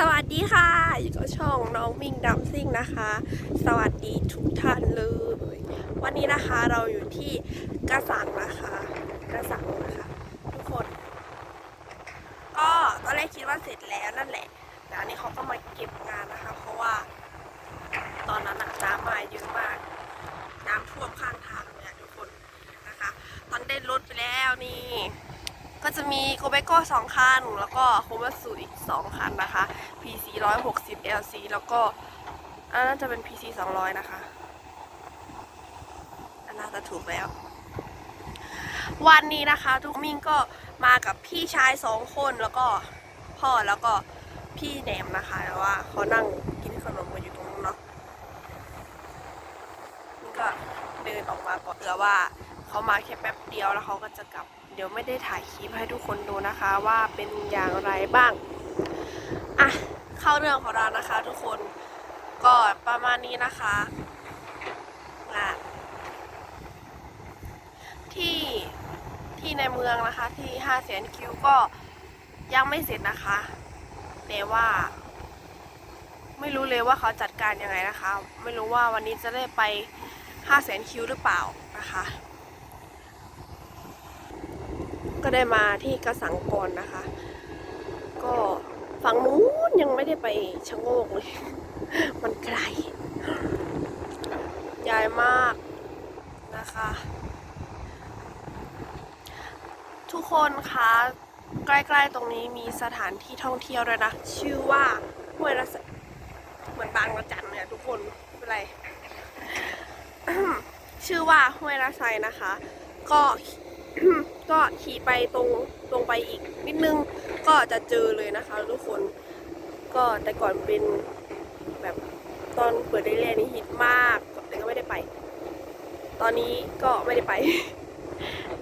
สวัสดีค่ะอยู่กับช่องน้องมิงดัมซิ่งนะคะ สวัสดีทุกท่านเลย วันนี้นะคะเราอยู่ที่กระสังนะคะกระสังนะคะ ทุกคน ก็ตอนแรกคิดว่าเสร็จแล้วนั่นแหละ แต่อันนี้เขาก็มาเก็บงานนะคะ เพราะว่า ตอนนั้นน่ะน้ำมาเยอะมากน้ำท่วมข้างทางเนี่ยทุกคนนะคะ ตอนได้รถไปแล้วนี่ก็จะมีโกเบโก้สองคัน แล้วก็โคมาสุอีกสองคันนะคะ 160 LC แล้วก็อันนั้นจะเป็น PC 200 นะคะ อันน่าจะถูกแล้ว วันนี้นะคะทุกมิงก็มากับพี่ชายสองคนแล้วก็พ่อแล้วก็พี่แหนมนะคะแต่ว่าเขานั่งกินขนมกันอยู่ตรงนู้นเนาะนี่ก็เดินออกมาก่อนเผื่อว่าเขามาแค่แป๊บเดียวแล้วเขาก็จะกลับ เดี๋ยวไม่ได้ถ่ายคลิปให้ทุกคนดูนะคะว่าเป็นอย่างไรบ้าง อะ เข้าเรื่องของเรานะคะทุกคนก็ประมาณนี้นะคะงานที่ที่ในเมืองนะคะที่ห้าแสนคิวก็ยังไม่เสร็จนะคะ แต่ว่า ไม่รู้เลยว่าเขาจัดการยังไงนะคะ ไม่รู้ว่าวันนี้จะได้ไปห้าแสนคิวหรือเปล่านะคะ ก็ได้มาที่กระสังกรนะคะ ก็ ฝั่งนู้นยังไม่ได้ไปชะโงกเลย มันไกลใหญ่มากนะคะ ทุกคนคะใกล้ๆตรงนี้มีสถานที่ท่องเที่ยวด้วยนะ ชื่อว่าห้วยระเหมือนบางระจันเนี่ยทุกคนเป็นไร ชื่อว่าห้วยระไซนะคะ ก็ก็ขี่ไปตรงตรงไปอีกนิดนึง ก็จะเจอเลยนะคะ ทุกคน ก็แต่ก่อนเป็นแบบตอนเปิดได้เรียนนี่ฮิตมากแต่ก็ไม่ได้ไป ตอนนี้ก็ไม่ได้ไป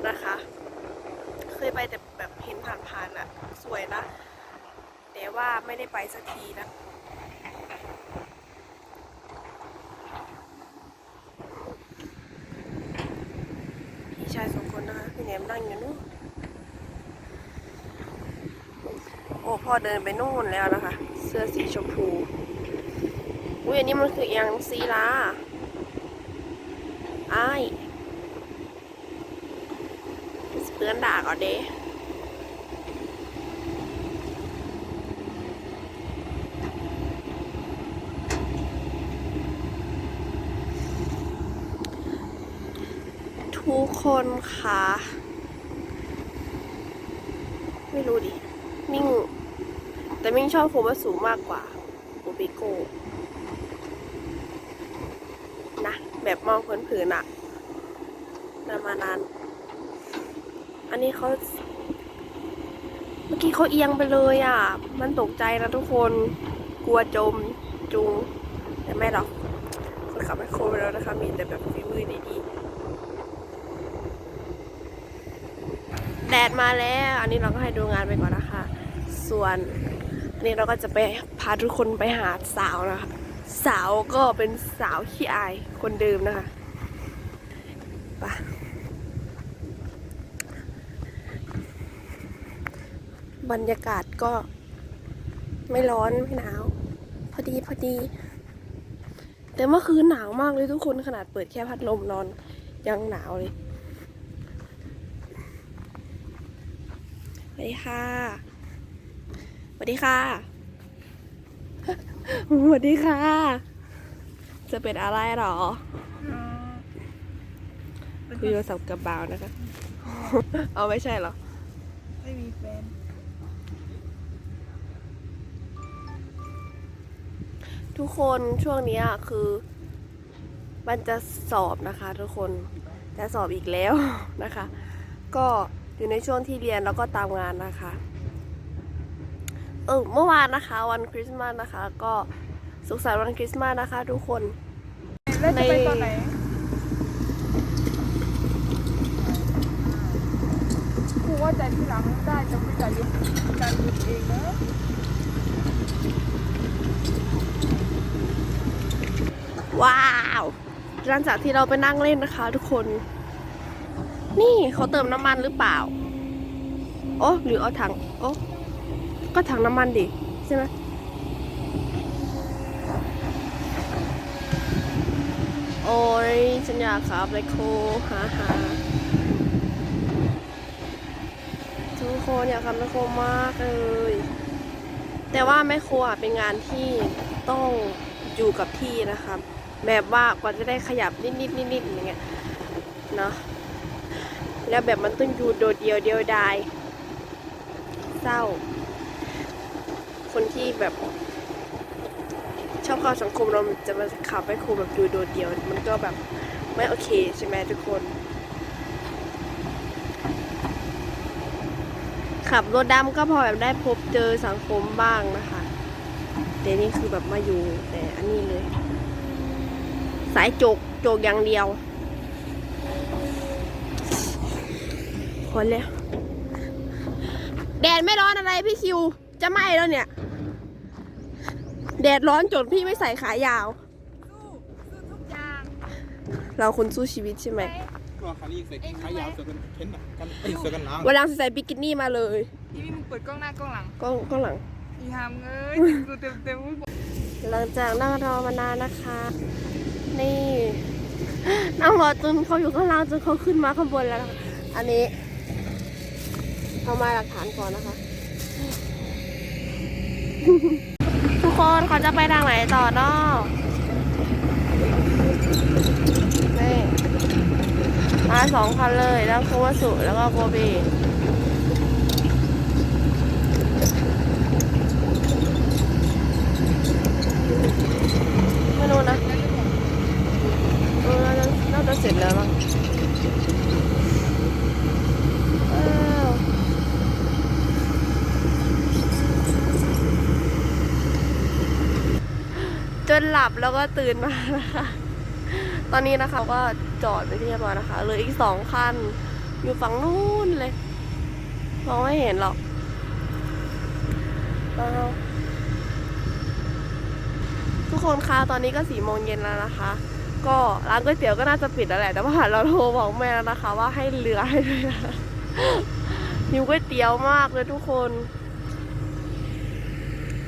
นะคะ เคยไปแต่แบบเห็นผ่านๆอะสวยนะ แต่ว่าไม่ได้ไปสักทีนะพี่ชายสองคนนะคะพี่แหนมนั่งอยู่นู่น โอ้พ่อเดินไปนู่นแล้วนะคะ เสื้อสีชมพู อุ้ยอันนี้มันคือเอียงซีลาอ้ายเพื่อนด่าก่อนเด้ทุกคนคะไม่รู้ดิมิ่ง แต่มิ่งชอบโคมาสูมากกว่าโอปิโกนะแบบมองเผินๆอะประมาณนั้น อันนี้เขาเมื่อกี้เขาเอียงไปเลยอะ มันตกใจนะทุกคน กลัวจมจุง แต่ไม่หรอกคนขับแมคโครไปแล้วนะคะ มีแต่แบบฝีมือดีๆ แดดมาแล้ว อันนี้เราก็ให้ดูงานไปก่อนนะคะ ส่วน นี้เราก็จะไปพาทุกคนไปหาสาวนะคะ สาวก็เป็นสาวขี้อายคนเดิมนะคะไปบรรยากาศก็ไม่ร้อนไม่หนาว พอดีพอดี แต่เมื่อคืนหนาวมากเลยทุกคนขนาดเปิดแค่พัดลมนอนยังหนาวเลยสวัสดีค่ะ สวัสดีค่ะสวัสดีค่ะ จะเป็นอะไรหรอคุยโทรศัพท์กับบ่าวนะคะ เอาไม่ใช่เหรอ ไม่มีแฟน ทุกคนช่วงเนี้ยคือ มันจะสอบนะคะทุกคน จะสอบอีกแล้วนะคะ ก็อยู่ในช่วงที่เรียนแล้วก็ตามงานนะคะ เออเมื่อวานนะคะวันคริสต์มาสนะคะ ก็สุขสันต์วันคริสต์มาสนะคะ ทุกคนแล้วจะไปตอนไหนครูว่าจ่ายทีหลังได้จะไม่จ่ายเยอะจ่ายหยุดเองนะว้าวหลังจากที่เราไปนั่งเล่นนะคะ ทุกคน นี่เขาเติมน้ำมันหรือเปล่า โอ้หรือเอาถัง โอ้ ก็ถังน้ำมันดิใช่ไหมโอ้ยฉันอยากขับไบโครฮ่าฮ่าทุกคนอยากขับไบโคมากเลย แต่ว่าไมโครอ่เป็นงานที่ต้องอยู่กับที่นะคะแบบว่ากว่าจะได้ขยับนิดนิดนิดนิดอย่างเงี้ยเนาะแล้วแบบมันต้องอยู่โดดเดียวเดียวดายเศร้า คนที่แบบชอบเข้าสังคมเราจะมาขับไมโครแบบอยู่โดดเดียว มันก็แบบไม่โอเคใช่ไหมทุกคน ขับรถดำก็พอแบบได้พบเจอสังคมบ้างนะคะแต่นี่คือแบบมาอยู่แต่อันนี้เลย สายโจกโจกอย่างเดียวพอแล้วแดดไม่ร้อนอะไรพี่คิว จะไหม้แล้วเนี่ย แดดร้อนจนพี่ไม่ใส่ขายาว สู้สู้ทุกอย่างเราคนสู้ชีวิตใช่ไหมก็คราวนี้ใส่ขายาวเสือกันเพ้นอะกันเอ้ยเสือกันหนาววันหลังใส่บิกินี่มาเลยอีนี่มึงเปิดกล้องหน้ากล้องหลังก็ก็หลังอีหามเอ้ยเต็มตัวเต็มเต็มมึงหลังจากนั่งรอมานานนะคะ นี่นั่งรอจนเขาอยู่ข้างล่างจนเขาขึ้นมาข้างบนแล้วนะคะอันนี้เอามาหลักฐานก่อนนะคะ ทุกคนเขาจะไปทางไหนต่อเนาะนี่มาสองคันเลยแล้วโควสุแล้วก็โกเบไม่รู้นะเออน่าจะเสร็จแล้วมั้งอ้าวจ นหลับแล้วก็ตื่นมานะคะ ตอนนี้นะคะก็จอดไปที่เรียบร้อยนะคะเหลืออีกสองคัน อยู่ฝั่งนู้นเลยมองไม่เห็นหรอกทุกคนคะตอนนี้ก็สี่โมงเย็นแล้วนะคะ ก็ร้านก๋วยเตี๋ยวก็น่าจะปิดแล้วแหละ แต่ว่าเราโทรบอกแม่แล้วนะคะ ว่าให้เหลือให้ด้วยนะหิวก๋วยเตี๋ยวมากเลยทุกคน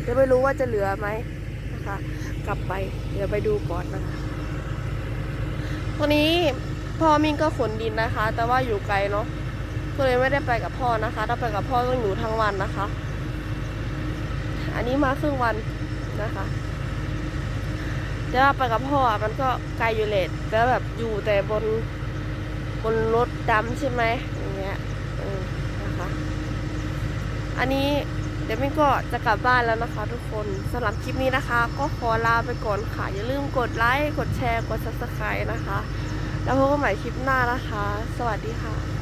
จะไม่รู้ว่าจะเหลือไหมนะคะ กลับไป เดี๋ยวไปดูก่อนนะคะวันนี้พ่อมินก็ขนดินนะคะ แต่ว่าอยู่ไกลเนาะก็เลยไม่ได้ไปกับพ่อนะคะ ถ้าไปกับพ่อต้องอยู่ทั้งวันนะคะ อันนี้มาครึ่งวันนะคะแต่ว่าไปกับพ่อมันก็ไกลอยู่เลทก็แบบอยู่แต่บนบนรถดำใช่ไหมอย่างเงี้ยนะคะ อันนี้ เดี๋ยวมินก็จะกลับบ้านแล้วนะคะ ทุกคนสำหรับคลิปนี้นะคะ ก็ขอลาไปก่อนค่ะ อย่าลืมกดไลค์กดแชร์กด subscribe นะคะ แล้วพบกันใหม่คลิปหน้านะคะ สวัสดีค่ะ